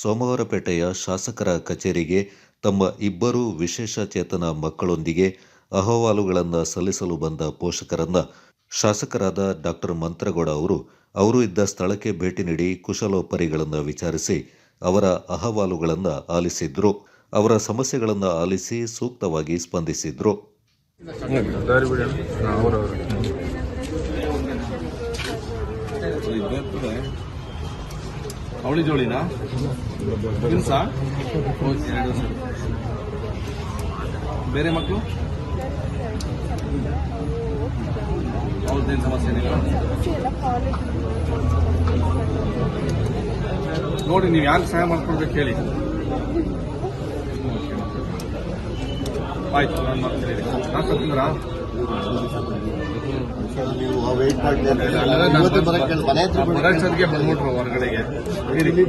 ಸೋಮವಾರಪೇಟೆಯ ಶಾಸಕರ ಕಚೇರಿಗೆ ತಮ್ಮ ಇಬ್ಬರು ವಿಶೇಷ ಚೇತನ ಮಕ್ಕಳೊಂದಿಗೆ ಅಹವಾಲುಗಳನ್ನು ಸಲ್ಲಿಸಲು ಬಂದ ಪೋಷಕರನ್ನ ಶಾಸಕರಾದ ಡಾಕ್ಟರ್ ಮಂತ್ರಗೌಡ ಅವರು ಅವರು ಇದ್ದ ಸ್ಥಳಕ್ಕೆ ಭೇಟಿ ನೀಡಿ ಕುಶಲೋಪರಿಗಳನ್ನು ವಿಚಾರಿಸಿ ಅವರ ಅಹವಾಲುಗಳನ್ನು ಆಲಿಸಿದ್ರು. ಅವರ ಸಮಸ್ಯೆಗಳನ್ನು ಆಲಿಸಿ ಸೂಕ್ತವಾಗಿ ಸ್ಪಂದಿಸಿದ್ರು. ಅವಳಿ ಜೋಳಿನ? ತಿನ್ಸ? ಬೇರೆ ಮಕ್ಕಳು ಅವ್ರದ್ದೇನು ಸಮಸ್ಯೆ ಏನಿಲ್ಲ ನೋಡಿ, ನೀವು ಯಾರು ಸಹಾಯ ಮಾಡ್ಕೊಡ್ಬೇಕು ಹೇಳಿ. ಆಯ್ತು, ನಾನು ಮಾಡ್ತೀನಿ. ಡಾಕ್ಟರ್ ತಿಂದ್ರಾ ವೇಟ್ ಮಾಡ್ತಾ ಮನೆ ಹತ್ರ ಬಂದ್ಬಿಟ್ರು ಹೊರಗಡೆಗೆ. ಇಲ್ಲಿ